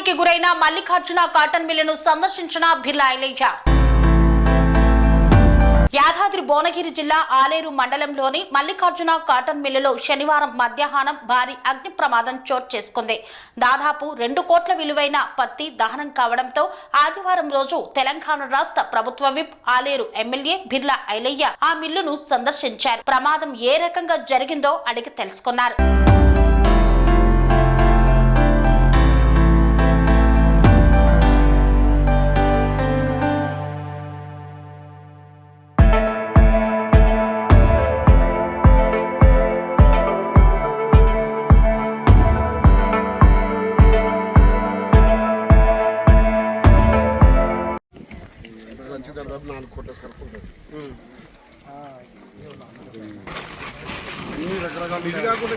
ఒత్తిడికి గురైన మల్లికార్జున కాటన్ మిల్లును సందర్శించిన బిర్లా యాదాద్రి భువనగిరి జిల్లా ఆలేరు మండలంలోని మల్లికార్జున కాటన్ మిల్లులో శనివారం మధ్యాహ్నం భారీ అగ్ని ప్రమాదం చోటు చేసుకుంది. దాదాపు రెండు కోట్ల విలువైన పత్తి దహనం కావడంతో ఆదివారం రోజు తెలంగాణ రాష్ట్ర ప్రభుత్వ విప్ ఆలేరు ఎమ్మెల్యే బిర్లా ఐలయ్య ఆ మిల్లును సందర్శించారు. ప్రమాదం ఏ రకంగా జరిగిందో అడిగి తెలుసుకున్నారు. వచ్చి దాదాపు నాలుగు ఉంటుంది. ఇన్ని రకరకాల ఇది కాకుండా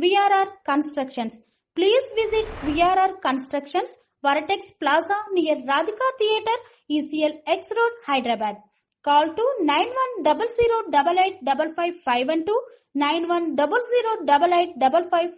VRR Constructions. Please visit VRR Constructions, Vertex Plaza near Radhika Theatre, ECL X Road, Hyderabad. Call to 9100 8855 five